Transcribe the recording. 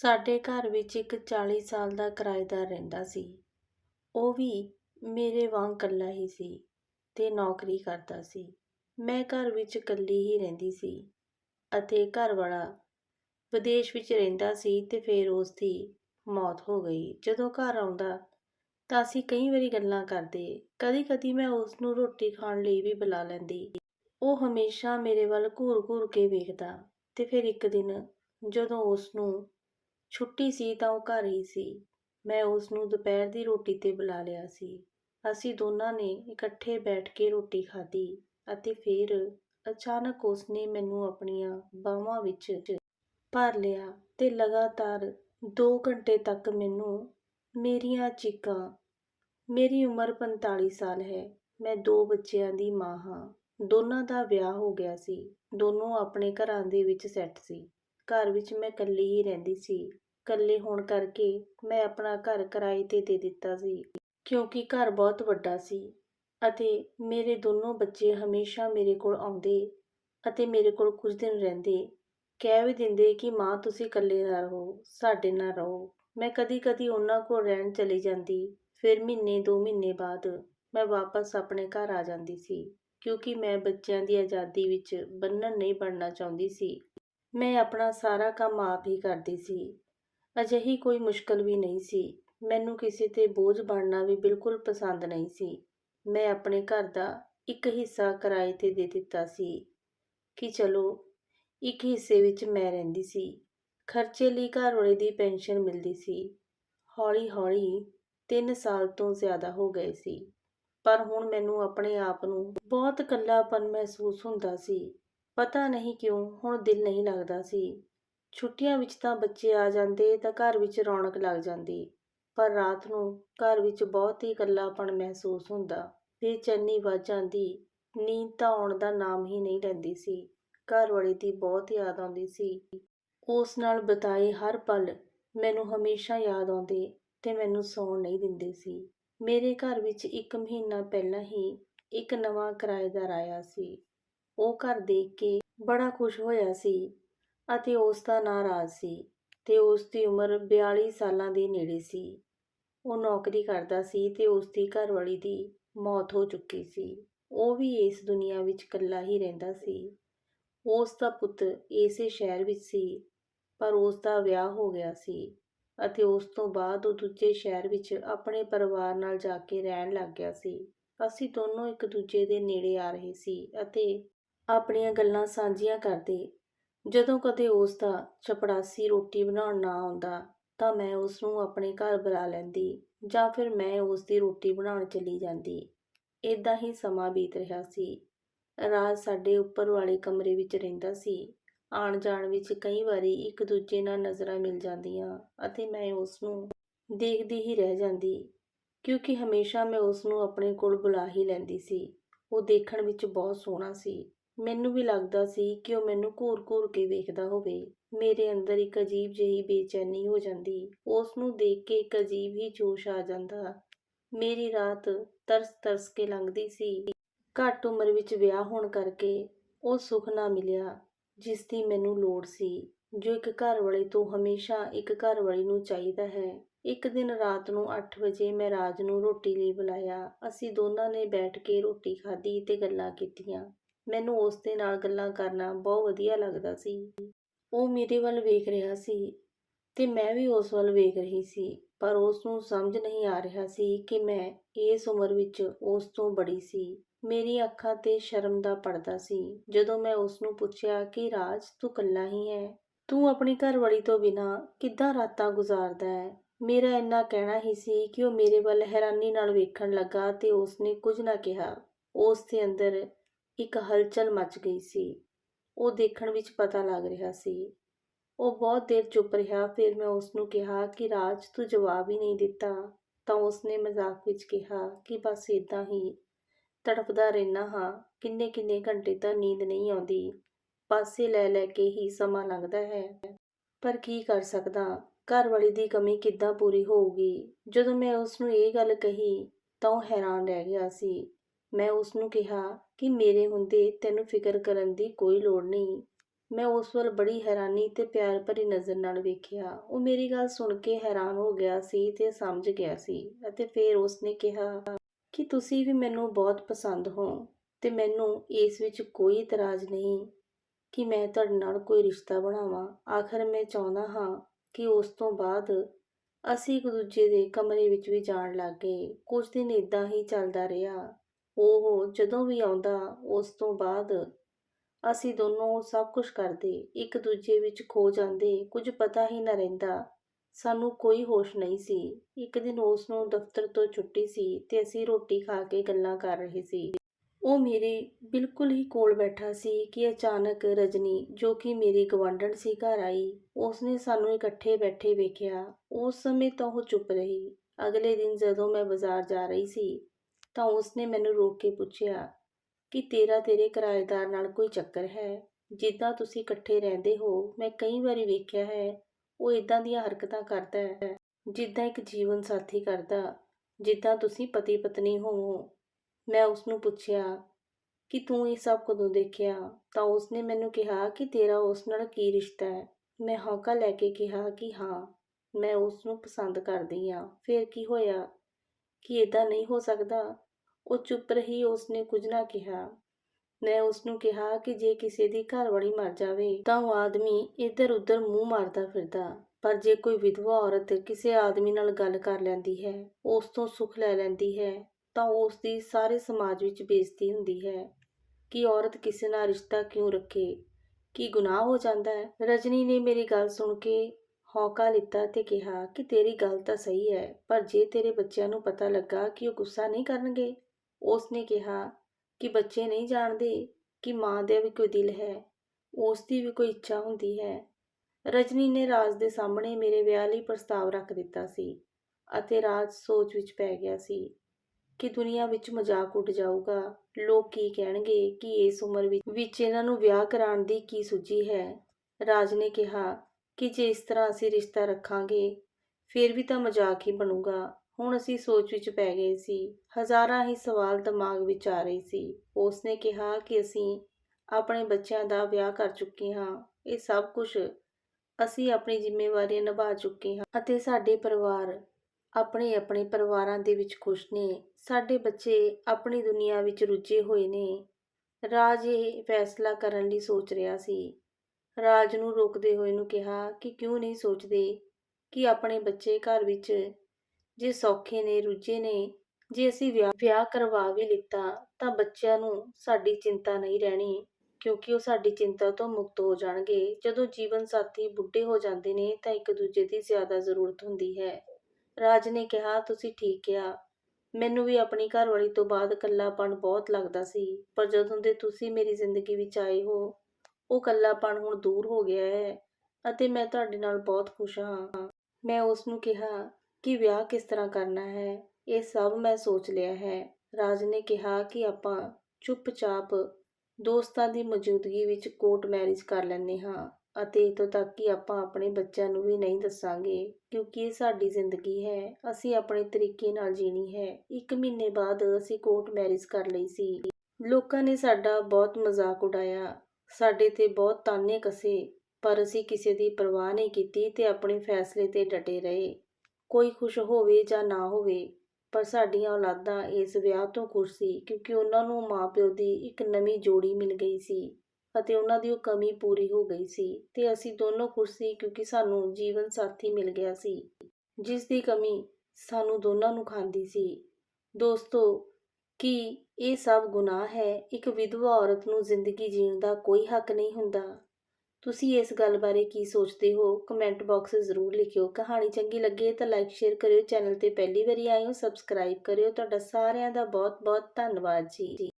ਸਾਡੇ ਘਰ ਵਿੱਚ ਇੱਕ 40 ਸਾਲ ਦਾ ਕਿਰਾਏਦਾਰ ਰਹਿੰਦਾ ਸੀ। ਉਹ ਵੀ ਮੇਰੇ ਵਾਂਗ ਇਕੱਲਾ ਹੀ ਸੀ ਤੇ ਨੌਕਰੀ ਕਰਦਾ ਸੀ। ਮੈਂ ਘਰ ਵਿੱਚ ਇਕੱਲੀ ਹੀ ਰਹਿੰਦੀ ਸੀ ਅਤੇ ਘਰ ਵਾਲਾ ਵਿਦੇਸ਼ ਵਿੱਚ ਰਹਿੰਦਾ ਸੀ ਤੇ ਫਿਰ ਉਸ ਦੀ ਮੌਤ ਹੋ ਗਈ। ਜਦੋਂ ਘਰ ਆਉਂਦਾ ਤਾਂ ਅਸੀਂ ਕਈ ਵਾਰੀ ਗੱਲਾਂ ਕਰਦੇ। ਕਦੀ-ਕਦੀ ਮੈਂ ਉਸ ਨੂੰ ਰੋਟੀ ਖਾਣ ਲਈ ਵੀ ਬੁਲਾ ਲੈਂਦੀ। ਉਹ ਹਮੇਸ਼ਾ ਮੇਰੇ ਵੱਲ ਘੂਰ-ਘੂਰ ਕੇ ਵੇਖਦਾ ਤੇ ਫਿਰ ਇੱਕ ਦਿਨ ਜਦੋਂ ਉਸ ਨੂੰ ਛੁੱਟੀ ਸੀ ਤਾਂ ਉਹ ਘਰ ਹੀ ਸੀ। ਮੈਂ ਉਸ ਨੂੰ ਦੁਪਹਿਰ ਦੀ ਰੋਟੀ ਤੇ ਬੁਲਾ ਲਿਆ ਸੀ। ਅਸੀਂ ਦੋਨਾਂ ਨੇ ਇਕੱਠੇ ਬੈਠ ਕੇ ਰੋਟੀ ਖਾਧੀ ਅਤੇ ਫਿਰ ਅਚਾਨਕ ਉਸ ਨੇ ਮੈਨੂੰ ਆਪਣੀਆਂ ਬਾਹਾਂ ਵਿੱਚ ਭਰ ਲਿਆ ਅਤੇ ਲਗਾਤਾਰ 2 ਘੰਟੇ ਤੱਕ ਮੈਨੂੰ ਮੇਰੀਆਂ ਚੀਕਾਂ, ਮੇਰੀ ਉਮਰ 45 ਸਾਲ ਹੈ, ਮੈਂ ਦੋ ਬੱਚਿਆਂ ਦੀ ਮਾਂ ਹਾਂ, ਦੋਨਾਂ ਦਾ ਵਿਆਹ ਹੋ ਗਿਆ ਸੀ, ਦੋਨੋਂ ਆਪਣੇ ਘਰਾਂ ਦੇ ਵਿੱਚ ਸੈੱਟ ਸੀ। ਘਰ ਵਿੱਚ ਮੈਂ ਇਕੱਲੀ ਹੀ ਰਹਿੰਦੀ ਸੀ। ਇਕੱਲੇ ਹੋਣ ਕਰਕੇ ਮੈਂ ਆਪਣਾ ਘਰ ਕਿਰਾਏ ਤੇ ਦੇ ਦਿੱਤਾ ਸੀ, ਕਿਉਂਕਿ ਘਰ ਬਹੁਤ ਵੱਡਾ ਸੀ ਅਤੇ ਮੇਰੇ ਦੋਨੋਂ ਬੱਚੇ ਹਮੇਸ਼ਾ ਮੇਰੇ ਕੋਲ ਆਉਂਦੇ ਅਤੇ ਮੇਰੇ ਕੋਲ ਕੁਝ ਦਿਨ ਰਹਿੰਦੇ। ਕਹਿ ਵੀ ਦਿੰਦੇ ਕਿ, ਮਾਂ, ਤੁਸੀਂ ਇਕੱਲੇ ਨਾ ਰਹੋ, ਸਾਡੇ ਨਾਲ ਰਹੋ। ਮੈਂ ਕਦੀ-ਕਦੀ ਉਹਨਾਂ ਕੋਲ ਰਹਿਣ ਚਲੀ ਜਾਂਦੀ। ਫਿਰ ਮਹੀਨੇ, ਦੋ ਮਹੀਨੇ ਬਾਅਦ ਮੈਂ ਵਾਪਸ ਆਪਣੇ ਘਰ ਆ ਜਾਂਦੀ ਸੀ, ਕਿਉਂਕਿ ਮੈਂ ਬੱਚਿਆਂ ਦੀ ਆਜ਼ਾਦੀ ਵਿੱਚ ਬੰਨਣ ਨਹੀਂ ਬਣਨਾ ਚਾਹੁੰਦੀ ਸੀ। ਮੈਂ ਆਪਣਾ ਸਾਰਾ ਕੰਮ ਆਪ ਹੀ ਕਰਦੀ ਸੀ। ਅਜਿਹੀ ਕੋਈ ਮੁਸ਼ਕਲ ਵੀ ਨਹੀਂ ਸੀ। ਮੈਨੂੰ ਕਿਸੇ ਤੇ ਬੋਝ ਬਣਨਾ ਵੀ ਬਿਲਕੁਲ ਪਸੰਦ ਨਹੀਂ ਸੀ। ਮੈਂ ਆਪਣੇ ਘਰ ਦਾ ਇੱਕ ਹਿੱਸਾ ਕਿਰਾਏ ਤੇ ਦੇ ਦਿੱਤਾ ਸੀ ਕਿ ਚਲੋ, ਇੱਕ ਹਿੱਸੇ ਵਿੱਚ ਮੈਂ ਰਹਿੰਦੀ ਸੀ। ਖਰਚੇ ਲਈ ਘਰ ਵਾਲੇ ਦੀ ਪੈਨਸ਼ਨ ਮਿਲਦੀ ਸੀ। ਹੌਲੀ-ਹੌਲੀ 3 ਸਾਲ ਤੋਂ ਜ਼ਿਆਦਾ ਹੋ ਗਏ ਸੀ। ਪਰ ਹੁਣ ਮੈਨੂੰ ਆਪਣੇ ਆਪ ਨੂੰ ਬਹੁਤ ਇਕੱਲਾਪਨ ਮਹਿਸੂਸ ਹੁੰਦਾ ਸੀ। ਪਤਾ ਨਹੀਂ ਕਿਉਂ ਹੁਣ ਦਿਲ ਨਹੀਂ ਲੱਗਦਾ ਸੀ। ਛੁੱਟੀਆਂ ਵਿੱਚ ਤਾਂ ਬੱਚੇ ਆ ਜਾਂਦੇ ਤਾਂ ਘਰ ਵਿੱਚ ਰੌਣਕ ਲੱਗ ਜਾਂਦੀ। ਪਰ ਰਾਤ ਨੂੰ ਘਰ ਵਿੱਚ ਬਹੁਤ ਹੀ ਇਕੱਲਾਪਣ ਮਹਿਸੂਸ ਹੁੰਦਾ। ਬੇਚੈਨੀ ਵੱਧ ਜਾਂਦੀ। ਨੀਂਦ ਤਾਂ ਆਉਣ ਦਾ ਨਾਮ ਹੀ ਨਹੀਂ ਲੈਂਦੀ ਸੀ। ਘਰ ਵਾਲੀ ਦੀ ਬਹੁਤ ਯਾਦ ਆਉਂਦੀ ਸੀ। ਉਸ ਨਾਲ ਬਿਤਾਏ ਹਰ ਪਲ ਮੈਨੂੰ ਹਮੇਸ਼ਾ ਯਾਦ ਆਉਂਦੇ ਤੇ ਮੈਨੂੰ ਸੌਣ ਨਹੀਂ ਦਿੰਦੇ ਸੀ। ਮੇਰੇ ਘਰ ਵਿੱਚ ਇੱਕ ਮਹੀਨਾ ਪਹਿਲਾਂ ਹੀ ਇੱਕ ਨਵਾਂ ਕਿਰਾਏਦਾਰ ਆਇਆ ਸੀ। ਉਹ ਘਰ ਦੇਖ ਕੇ ਬੜਾ ਖੁਸ਼ ਹੋਇਆ ਸੀ ਅਤੇ ਉਸ ਦਾ ਨਾਂ ਰਾਜ ਸੀ ਤੇ ਉਸ ਦੀ ਉਮਰ 42 ਸਾਲਾਂ ਦੇ ਨੇੜੇ ਸੀ। ਉਹ ਨੌਕਰੀ ਕਰਦਾ ਸੀ ਤੇ ਉਸ ਦੀ ਘਰਵਾਲੀ ਦੀ ਮੌਤ ਹੋ ਚੁੱਕੀ ਸੀ। ਉਹ ਵੀ ਇਸ ਦੁਨੀਆ ਵਿੱਚ ਇਕੱਲਾ ਹੀ ਰਹਿੰਦਾ ਸੀ। ਉਸ ਦਾ ਪੁੱਤ ਇਸੇ ਸ਼ਹਿਰ ਵਿੱਚ ਸੀ, ਪਰ ਉਸ ਦਾ ਵਿਆਹ ਹੋ ਗਿਆ ਸੀ ਅਤੇ ਉਸ ਤੋਂ ਬਾਅਦ ਉਹ ਦੂਜੇ ਸ਼ਹਿਰ ਵਿੱਚ ਆਪਣੇ ਪਰਿਵਾਰ ਨਾਲ ਜਾ ਕੇ ਰਹਿਣ ਲੱਗ ਗਿਆ ਸੀ। ਅਸੀਂ ਦੋਨੋਂ ਇੱਕ ਦੂਜੇ ਦੇ ਨੇੜੇ ਆ ਰਹੇ ਸੀ ਅਤੇ ਆਪਣੀਆਂ ਗੱਲਾਂ ਸਾਂਝੀਆਂ ਕਰਦੇ। ਜਦੋਂ ਕਦੇ ਉਸ ਦਾ ਚਪੜਾਸੀ ਰੋਟੀ ਬਣਾਉਣ ਨਾ ਆਉਂਦਾ, ਤਾਂ ਮੈਂ ਉਸ ਨੂੰ ਆਪਣੇ ਘਰ ਬੁਲਾ ਲੈਂਦੀ ਜਾਂ ਫਿਰ ਮੈਂ ਉਸ ਦੀ ਰੋਟੀ ਬਣਾਉਣ ਚਲੀ ਜਾਂਦੀ। ਇਦਾਂ ਹੀ ਸਮਾਂ ਬੀਤ ਰਿਹਾ ਸੀ। ਰਾਜ ਸਾਡੇ ਉੱਪਰ ਵਾਲੇ ਕਮਰੇ ਵਿੱਚ ਰਹਿੰਦਾ ਸੀ। ਆਣ ਜਾਣ ਵਿੱਚ ਕਈ ਵਾਰੀ ਇੱਕ ਦੂਜੇ ਨਾਲ ਨਜ਼ਰਾਂ ਮਿਲ ਜਾਂਦੀਆਂ ਅਤੇ ਮੈਂ ਉਸ ਨੂੰ ਦੇਖਦੀ ਹੀ ਰਹਿ ਜਾਂਦੀ, ਕਿਉਂਕਿ ਹਮੇਸ਼ਾ ਮੈਂ ਉਸ ਨੂੰ ਆਪਣੇ ਕੋਲ ਬੁਲਾ ਹੀ ਲੈਂਦੀ ਸੀ। ਉਹ ਦੇਖਣ ਵਿੱਚ ਬਹੁਤ ਸੋਹਣਾ ਸੀ। ਮੈਨੂੰ ਵੀ ਲੱਗਦਾ ਸੀ ਕਿ ਉਹ ਮੈਨੂੰ ਘੂਰ-ਘੂਰ ਕੇ ਵੇਖਦਾ ਹੋਵੇ। ਮੇਰੇ ਅੰਦਰ ਇੱਕ ਅਜੀਬ ਜਿਹੀ ਬੇਚੈਨੀ ਹੋ ਜਾਂਦੀ। ਉਸ ਨੂੰ ਦੇਖ ਕੇ ਇੱਕ ਅਜੀਬ ਹੀ ਜੋਸ਼ ਆ ਜਾਂਦਾ। ਮੇਰੀ ਰਾਤ ਤਰਸ-ਤਰਸ ਕੇ ਲੰਘਦੀ ਸੀ। ਘੱਟ ਉਮਰ ਵਿੱਚ ਵਿਆਹ ਹੋਣ ਕਰਕੇ ਉਹ ਸੁੱਖ ਨਾ ਮਿਲਿਆ, ਜਿਸ ਦੀ ਮੈਨੂੰ ਲੋੜ ਸੀ, ਜੋ ਇੱਕ ਘਰ ਵਾਲੇ ਤੋਂ ਹਮੇਸ਼ਾ ਇੱਕ ਘਰ ਵਾਲੀ ਨੂੰ ਚਾਹੀਦਾ ਹੈ। ਇੱਕ ਦਿਨ ਰਾਤ ਨੂੰ 8 ਵਜੇ ਮੈਂ ਰਾਜ ਨੂੰ ਰੋਟੀ ਲਈ ਬੁਲਾਇਆ। ਅਸੀਂ ਦੋਨਾਂ ਨੇ ਬੈਠ ਕੇ ਰੋਟੀ ਖਾਧੀ ਤੇ ਗੱਲਾਂ ਕੀਤੀਆਂ। ਮੈਨੂੰ ਉਸ ਦੇ ਨਾਲ ਗੱਲਾਂ ਕਰਨਾ ਬਹੁਤ ਵਧੀਆ ਲੱਗਦਾ ਸੀ। ਉਹ ਮੇਰੇ ਵੱਲ ਵੇਖ ਰਿਹਾ ਸੀ ਤੇ ਮੈਂ ਵੀ ਉਸ ਵੱਲ ਵੇਖ ਰਹੀ ਸੀ, ਪਰ ਉਸ ਨੂੰ ਸਮਝ ਨਹੀਂ ਆ ਰਿਹਾ ਸੀ ਕਿ ਮੈਂ ਇਸ ਉਮਰ ਵਿੱਚ ਉਸ ਤੋਂ ਬੜੀ ਸੀ। ਮੇਰੀ ਅੱਖਾਂ ਤੇ ਸ਼ਰਮ ਦਾ ਪਰਦਾ ਸੀ। ਜਦੋਂ ਮੈਂ ਉਸ ਨੂੰ ਪੁੱਛਿਆ ਕਿ, ਰਾਜ, ਤੂੰ ਇਕੱਲਾ ਹੀ ਹੈ? ਤੂੰ ਆਪਣੀ ਘਰਵਾਲੀ ਤੋਂ ਬਿਨਾਂ ਕਿੱਦਾਂ ਰਾਤਾਂ ਗੁਜ਼ਾਰਦਾ ਹੈ? ਮੇਰਾ ਇੰਨਾ ਕਹਿਣਾ ਹੀ ਸੀ ਕਿ ਉਹ ਮੇਰੇ ਵੱਲ ਹੈਰਾਨੀ ਨਾਲ ਵੇਖਣ ਲੱਗਾ ਤੇ ਉਸਨੇ ਕੁਝ ਨਾ ਕਿਹਾ। ਉਸ ਦੇ ਅੰਦਰ ਇੱਕ ਹਲਚਲ ਮਚ ਗਈ ਸੀ। ਉਹ ਦੇਖਣ ਵਿੱਚ ਪਤਾ ਲੱਗ ਰਿਹਾ ਸੀ। ਉਹ ਬਹੁਤ ਦੇਰ ਚੁੱਪ ਰਿਹਾ, ਫਿਰ ਮੈਂ ਉਸ ਨੂੰ ਕਿਹਾ ਕਿ, ਰਾਜ, ਤੂੰ ਜਵਾਬ ਹੀ ਨਹੀਂ ਦਿੱਤਾ। ਤਾਂ ਉਸਨੇ ਮਜ਼ਾਕ ਵਿੱਚ ਕਿਹਾ ਕਿ, ਬਸ ਇਦਾਂ ਹੀ ਤੜਫਦਾ ਰਹਿਣਾ ਹਾਂ। ਕਿੰਨੇ ਕਿੰਨੇ ਘੰਟੇ ਤਾਂ ਨੀਂਦ ਨਹੀਂ ਆਉਂਦੀ। ਪਾਸੇ ਲੈ ਲੈ ਕੇ ਹੀ ਸਮਾਂ ਲੱਗਦਾ ਹੈ। ਪਰ ਕੀ ਕਰ ਸਕਦਾ? ਘਰ ਵਾਲੀ ਦੀ ਕਮੀ ਕਿੱਦਾਂ ਪੂਰੀ ਹੋਊਗੀ? ਜਦੋਂ ਮੈਂ ਉਸ ਨੂੰ ਇਹ ਗੱਲ ਕਹੀ ਤਾਂ ਉਹ ਹੈਰਾਨ ਰਹਿ ਗਿਆ ਸੀ। ਮੈਂ ਉਸ ਨੂੰ ਕਿਹਾ ਕਿ ਮੇਰੇ ਹੁੰਦੇ ਤੈਨੂੰ ਫਿਕਰ ਕਰਨ ਦੀ ਕੋਈ ਲੋੜ ਨਹੀਂ। ਮੈਂ ਉਸ ਵੱਲ ਬੜੀ ਹੈਰਾਨੀ ਤੇ ਪਿਆਰ ਭਰੀ ਨਜ਼ਰ ਨਾਲ ਵੇਖਿਆ। ਉਹ ਮੇਰੀ ਗੱਲ ਸੁਣ ਕੇ ਹੈਰਾਨ ਹੋ ਗਿਆ ਸੀ ਤੇ ਸਮਝ ਗਿਆ ਸੀ ਅਤੇ ਫਿਰ ਉਸਨੇ ਕਿਹਾ ਕਿ ਤੁਸੀਂ ਵੀ ਮੈਨੂੰ ਬਹੁਤ ਪਸੰਦ ਹੋ ਤੇ ਮੈਨੂੰ ਇਸ ਵਿੱਚ ਕੋਈ ਇਤਰਾਜ਼ ਨਹੀਂ ਕਿ ਮੈਂ ਤੁਹਾਡੇ ਨਾਲ ਕੋਈ ਰਿਸ਼ਤਾ ਬਣਾਵਾਂ। ਆਖਰ ਮੈਂ ਚਾਹੁੰਦਾ ਹਾਂ ਕਿ ਉਸ ਤੋਂ ਬਾਅਦ ਅਸੀਂ ਇੱਕ ਦੂਜੇ ਦੇ ਕਮਰੇ ਵਿੱਚ ਵੀ ਜਾਣ ਲੱਗ ਗਏ। ਕੁਝ ਦਿਨ ਇਦਾਂ ਹੀ ਚੱਲਦਾ ਰਿਹਾ। ਉਹ ਜਦੋਂ ਵੀ ਆਉਂਦਾ, ਉਸ ਤੋਂ ਬਾਅਦ ਅਸੀਂ ਦੋਨੋਂ ਸਭ ਕੁਝ ਕਰਦੇ, ਇੱਕ ਦੂਜੇ ਵਿੱਚ ਖੋ ਜਾਂਦੇ, ਕੁਝ ਪਤਾ ਹੀ ਨਾ ਰਹਿੰਦਾ। ਸਾਨੂੰ ਕੋਈ ਹੋਸ਼ ਨਹੀਂ ਸੀ। ਇੱਕ ਦਿਨ ਉਸ ਨੂੰ ਦਫ਼ਤਰ ਤੋਂ ਛੁੱਟੀ ਸੀ ਤੇ ਅਸੀਂ ਰੋਟੀ ਖਾ ਕੇ ਗੱਲਾਂ ਕਰ ਰਹੇ ਸੀ। ਉਹ ਮੇਰੇ ਬਿਲਕੁਲ ਹੀ ਕੋਲ ਬੈਠਾ ਸੀ ਕਿ ਅਚਾਨਕ ਰਜਨੀ, ਜੋ ਕਿ ਮੇਰੀ ਗਵਾਂਢਣ ਸੀ ਘਰ ਆਈ, ਉਸਨੇ ਸਾਨੂੰ ਇਕੱਠੇ ਬੈਠੇ ਵੇਖਿਆ। ਉਸ ਸਮੇਂ ਤਾਂ ਉਹ ਚੁੱਪ ਰਹੀ। ਅਗਲੇ ਦਿਨ ਜਦੋਂ ਮੈਂ ਬਾਜ਼ਾਰ ਜਾ ਰਹੀ ਸੀ ਤਾਂ ਉਸਨੇ ਮੈਨੂੰ ਰੋਕ ਕੇ ਪੁੱਛਿਆ ਕਿ ਤੇਰਾ ਤੇਰੇ ਕਿਰਾਏਦਾਰ ਨਾਲ ਕੋਈ ਚੱਕਰ ਹੈ? ਜਿੱਦਾਂ ਤੁਸੀਂ ਇਕੱਠੇ ਰਹਿੰਦੇ ਹੋ, ਮੈਂ ਕਈ ਵਾਰੀ ਵੇਖਿਆ ਹੈ, ਉਹ ਇਦਾਂ ਦੀਆਂ ਹਰਕਤਾਂ ਕਰਦਾ ਹੈ, ਜਿੱਦਾਂ ਇੱਕ ਜੀਵਨ ਸਾਥੀ ਕਰਦਾ, ਜਿੱਦਾਂ ਤੁਸੀਂ ਪਤੀ ਪਤਨੀ ਹੋਵੋ ਮੈਂ ਉਸ ਨੂੰ ਪੁੱਛਿਆ ਕਿ ਤੂੰ ਇਹ ਸਭ ਕਦੋਂ ਦੇਖਿਆ? ਤਾਂ ਉਸਨੇ ਮੈਨੂੰ ਕਿਹਾ ਕਿ ਤੇਰਾ ਉਸ ਨਾਲ ਕੀ ਰਿਸ਼ਤਾ ਹੈ? ਮੈਂ ਹੌਕਾ ਲੈ ਕੇ ਕਿਹਾ ਕਿ ਹਾਂ, ਮੈਂ ਉਸ ਨੂੰ ਪਸੰਦ ਕਰਦੀ ਹਾਂ। ਫਿਰ ਕੀ ਹੋਇਆ? ਕਿ ਇਦਾਂ ਨਹੀਂ ਹੋ ਸਕਦਾ? ਉਹ ਚੁੱਪ ਰਹੀ, ਉਸਨੇ ਕੁਝ ਨਾ ਕਿਹਾ। ਮੈਂ ਉਸਨੂੰ ਕਿਹਾ ਕਿ ਜੇ ਕਿਸੇ ਦੀ ਘਰਵਾਲੀ ਮਰ ਜਾਵੇ, ਤਾਂ ਉਹ ਆਦਮੀ ਇੱਧਰ ਉੱਧਰ ਮੂੰਹ ਮਾਰਦਾ ਫਿਰਦਾ। ਪਰ ਜੇ ਕੋਈ ਵਿਧਵਾ ਔਰਤ ਕਿਸੇ ਆਦਮੀ ਨਾਲ ਗੱਲ ਕਰ ਲੈਂਦੀ ਹੈ, ਉਸ ਤੋਂ ਸੁੱਖ ਲੈ ਲੈਂਦੀ ਹੈ, ਤਾਂ ਉਸ ਦੀ ਸਾਰੇ ਸਮਾਜ ਵਿੱਚ ਬੇਇੱਜ਼ਤੀ ਹੁੰਦੀ ਹੈ। ਕਿ ਔਰਤ ਕਿਸੇ ਨਾਲ ਰਿਸ਼ਤਾ ਕਿਉਂ ਰੱਖੇ? ਕੀ ਗੁਨਾਹ ਹੋ ਜਾਂਦਾ ਹੈ? ਰਜਨੀ ਨੇ ਮੇਰੀ ਗੱਲ ਸੁਣ ਕੇ ਹੌਕਾ ਲਿੱਤਾ ਤੇ ਕਿਹਾ ਕਿ ਤੇਰੀ ਗੱਲ ਤਾਂ ਸਹੀ ਹੈ, ਪਰ ਜੇ ਤੇਰੇ ਬੱਚਿਆਂ ਨੂੰ ਪਤਾ ਲੱਗਾ ਕਿ ਉਹ ਗੁੱਸਾ ਨਹੀਂ ਕਰਨਗੇ ਉਸ ਨੇ ਕਿਹਾ ਕਿ ਬੱਚੇ ਨਹੀਂ ਜਾਣਦੇ ਕਿ ਮਾਂ ਦਾ ਵੀ ਕੋਈ ਦਿਲ ਹੈ ਉਸ ਦੀ ਵੀ ਕੋਈ ਇੱਛਾ ਹੁੰਦੀ ਹੈ। ਰਜਨੀ ਨੇ ਰਾਜ ਦੇ ਸਾਹਮਣੇ ਮੇਰੇ ਵਿਆਹ ਲਈ ਪ੍ਰਸਤਾਵ ਰੱਖ ਦਿੱਤਾ ਸੀ ਅਤੇ ਰਾਜ ਸੋਚ ਵਿੱਚ ਪੈ ਗਿਆ ਸੀ ਕਿ ਦੁਨੀਆ ਵਿੱਚ ਮਜ਼ਾਕ ਉੱਡ ਜਾਊਗਾ। ਲੋਕ ਕੀ ਕਹਿਣਗੇ ਕਿ ਇਸ ਉਮਰ ਵਿੱਚ ਵਿੱਚ ਇਹਨਾਂ ਨੂੰ ਵਿਆਹ ਕਰਾਉਣ ਦੀ ਕੀ ਸੁੱਝੀ ਹੈ? ਰਾਜ ਨੇ ਕਿਹਾ ਕਿ ਜੇ ਇਸ ਤਰ੍ਹਾਂ ਅਸੀਂ ਰਿਸ਼ਤਾ ਰੱਖਾਂਗੇ, ਫਿਰ ਵੀ ਤਾਂ ਮਜ਼ਾਕ ਹੀ ਬਣੂਗਾ। ਹੁਣ ਅਸੀਂ ਸੋਚ ਵਿੱਚ ਪੈ ਗਏ ਸੀ। ਹਜ਼ਾਰਾਂ ਹੀ ਸਵਾਲ ਦਿਮਾਗ ਵਿੱਚ ਆ ਰਹੇ ਸੀ। ਉਸਨੇ ਕਿਹਾ ਕਿ ਅਸੀਂ ਆਪਣੇ ਬੱਚਿਆਂ ਦਾ ਵਿਆਹ ਕਰ ਚੁੱਕੇ ਹਾਂ। ਇਹ ਸਭ ਕੁਝ ਅਸੀਂ ਆਪਣੀ ਜ਼ਿੰਮੇਵਾਰੀਆਂ ਨਿਭਾ ਚੁੱਕੇ ਹਾਂ ਅਤੇ ਸਾਡੇ ਪਰਿਵਾਰ ਆਪਣੇ ਆਪਣੇ ਪਰਿਵਾਰਾਂ ਦੇ ਵਿੱਚ ਖੁਸ਼ ਨੇ। ਸਾਡੇ ਬੱਚੇ ਆਪਣੀ ਦੁਨੀਆ ਵਿੱਚ ਰੁੱਝੇ ਹੋਏ ਨੇ। ਰਾਜ ਇਹ ਫੈਸਲਾ ਕਰਨ ਲਈ ਸੋਚ ਰਿਹਾ ਸੀ। ਰਾਜ ਨੂੰ ਰੋਕਦੇ ਹੋਏ ਨੂੰ ਕਿਹਾ ਕਿ ਕਿਉਂ ਨਹੀਂ ਸੋਚਦੇ ਕਿ ਆਪਣੇ ਬੱਚੇ ਘਰ ਵਿੱਚ ਜੇ ਸੌਖੇ ਨੇ, ਰੁੱਝੇ ਨੇ, ਜੇ ਅਸੀਂ ਵਿਆਹ ਵਿਆਹ ਕਰਵਾ ਵੀ ਲਿੱਤਾ, ਤਾਂ ਬੱਚਿਆਂ ਨੂੰ ਸਾਡੀ ਚਿੰਤਾ ਨਹੀਂ ਰਹਿਣੀ, ਕਿਉਂਕਿ ਉਹ ਸਾਡੀ ਚਿੰਤਾ ਤੋਂ ਮੁਕਤ ਹੋ ਜਾਣਗੇ। ਜਦੋਂ ਜੀਵਨ ਸਾਥੀ ਬੁੱਢੇ ਹੋ ਜਾਂਦੇ ਨੇ, ਤਾਂ ਇੱਕ ਦੂਜੇ ਦੀ ਜ਼ਿਆਦਾ ਜ਼ਰੂਰਤ ਹੁੰਦੀ ਹੈ। ਰਾਜ ਨੇ ਕਿਹਾ, ਤੁਸੀਂ ਠੀਕ ਕਿਹਾ ਮੈਨੂੰ ਵੀ ਆਪਣੀ ਘਰਵਾਲੀ ਤੋਂ ਬਾਅਦ ਇਕੱਲਾਪਣ ਬਹੁਤ ਲੱਗਦਾ ਸੀ, ਪਰ ਜਦੋਂ ਦੇ ਤੁਸੀਂ ਮੇਰੀ ਜ਼ਿੰਦਗੀ ਵਿੱਚ ਆਏ ਹੋ, ਉਹ ਇਕੱਲਾਪਣ ਹੁਣ ਦੂਰ ਹੋ ਗਿਆ ਹੈ, ਅਤੇ ਮੈਂ ਤੁਹਾਡੇ ਨਾਲ ਬਹੁਤ ਖੁਸ਼ ਹਾਂ। ਮੈਂ ਉਸ ਨੂੰ ਕਿਹਾ ਕਿ ਵਿਆਹ ਕਿਸ ਤਰ੍ਹਾਂ ਕਰਨਾ ਹੈ, ਇਹ ਸਭ ਮੈਂ ਸੋਚ ਲਿਆ ਹੈ। ਰਾਜ ਨੇ ਕਿਹਾ ਕਿ ਆਪਾਂ ਚੁੱਪਚਾਪ ਦੋਸਤਾਂ ਦੀ ਮੌਜੂਦਗੀ ਵਿੱਚ ਕੋਰਟ ਮੈਰਿਜ ਕਰ ਲੈਂਦੇ ਹਾਂ ਅਤੇ ਇਤੋਂ ਤੱਕ ਕਿ ਆਪਾਂ ਆਪਣੇ ਬੱਚਿਆਂ ਨੂੰ ਵੀ ਨਹੀਂ ਦੱਸਾਂਗੇ, ਕਿਉਂਕਿ ਇਹ ਸਾਡੀ ਜ਼ਿੰਦਗੀ ਹੈ, ਅਸੀਂ ਆਪਣੇ ਤਰੀਕੇ ਨਾਲ ਜੀਣੀ ਹੈ। ਇੱਕ ਮਹੀਨੇ ਬਾਅਦ ਅਸੀਂ ਕੋਰਟ ਮੈਰਿਜ ਕਰ ਲਈ ਸੀ। ਲੋਕਾਂ ਨੇ ਸਾਡਾ ਬਹੁਤ ਮਜ਼ਾਕ ਉਡਾਇਆ, ਸਾਡੇ ਤੇ ਬਹੁਤ ਤਾਨੇ ਕਸੇ, ਪਰ ਅਸੀਂ ਕਿਸੇ ਦੀ ਪਰਵਾਹ ਨਹੀਂ ਕੀਤੀ ਤੇ ਆਪਣੇ ਫੈਸਲੇ ਤੇ ਡਟੇ ਰਹੇ। ਕੋਈ ਖੁਸ਼ ਹੋਵੇ ਜਾਂ ਨਾ ਹੋਵੇ, ਪਰ ਸਾਡੀਆਂ ਔਲਾਦਾਂ ਇਸ ਵਿਆਹ ਤੋਂ ਖੁਸ਼ ਸੀ ਕਿਉਂਕਿ ਉਹਨਾਂ ਨੂੰ ਮਾਪਿਓ ਦੀ ਇੱਕ ਨਵੀਂ ਜੋੜੀ ਮਿਲ ਗਈ ਸੀ ਅਤੇ ਉਹਨਾਂ ਦੀ ਉਹ ਕਮੀ ਪੂਰੀ ਹੋ ਗਈ ਸੀ ਤੇ ਅਸੀਂ ਦੋਨੋਂ ਖੁਸ਼ ਸੀ ਕਿਉਂਕਿ ਸਾਨੂੰ ਜੀਵਨ ਸਾਥੀ ਮਿਲ ਗਿਆ ਸੀ। ਜਿਸ ਦੀ ਕਮੀ ਸਾਨੂੰ ਦੋਨਾਂ ਨੂੰ ਖਾਂਦੀ ਸੀ। ਦੋਸਤੋ, ਕਿ ਇਹ ਸਭ ਗੁਨਾਹ ਹੈ? ਇੱਕ ਵਿਧਵਾ ਔਰਤ ਨੂੰ ਜ਼ਿੰਦਗੀ ਜੀਣ ਦਾ ਕੋਈ ਹੱਕ ਨਹੀਂ ਹੁੰਦਾ। ਤੁਸੀਂ ਇਸ ਗੱਲ ਬਾਰੇ ਕੀ ਸੋਚਦੇ ਹੋ? ਕਮੈਂਟ ਬਾਕਸ ਜ਼ਰੂਰ ਲਿਖਿਓ। ਕਹਾਣੀ ਚੰਗੀ ਲੱਗੇ ਤਾਂ ਲਾਈਕ ਸ਼ੇਅਰ ਕਰਿਓ। ਚੈਨਲ ਤੇ ਪਹਿਲੀ ਵਾਰੀ ਆਏ ਹੋ ਸਬਸਕ੍ਰਾਈਬ ਕਰਿਓ। ਤੁਹਾਡਾ ਸਾਰਿਆਂ ਦਾ ਬਹੁਤ ਬਹੁਤ ਧੰਨਵਾਦ ਜੀ।